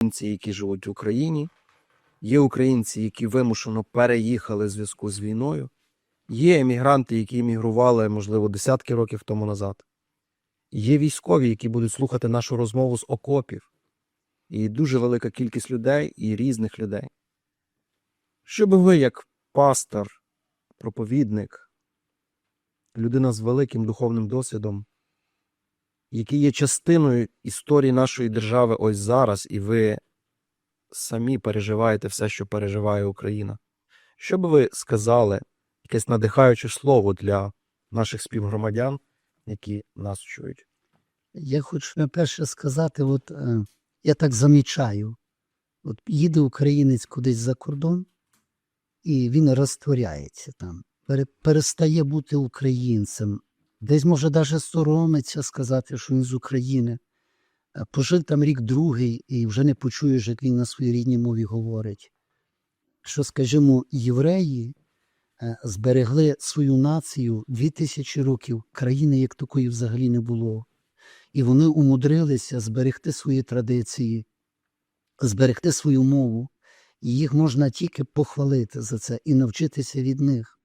українці, які живуть в Україні, є українці, які вимушено переїхали в зв'язку з війною, є емігранти, які емігрували, можливо, десятки років тому назад. Є військові, які будуть слухати нашу розмову з окопів, і дуже велика кількість людей і різних людей. Щоб ви, як пастор, проповідник, людина з великим духовним досвідом, який є частиною історії нашої держави ось зараз, і ви самі переживаєте все, що переживає Україна. Що би ви сказали, якесь надихаюче слово для наших співгромадян, які нас чують? Я хочу перше сказати, от е, я так замічаю, от їде українець кудись за кордон, і він розтворяється там, перестає бути українцем. Десь може навіть соромиться сказати, що він з України. Е, Пожив там рік другий і вже не почуєш, як він на своїй рідній мові говорить. Що, скажімо, євреї е, зберегли свою націю дві тисячі років, країни як такої взагалі не було і вони умудрилися зберегти свої традиції, зберегти свою мову, і їх можна тільки похвалити за це і навчитися від них.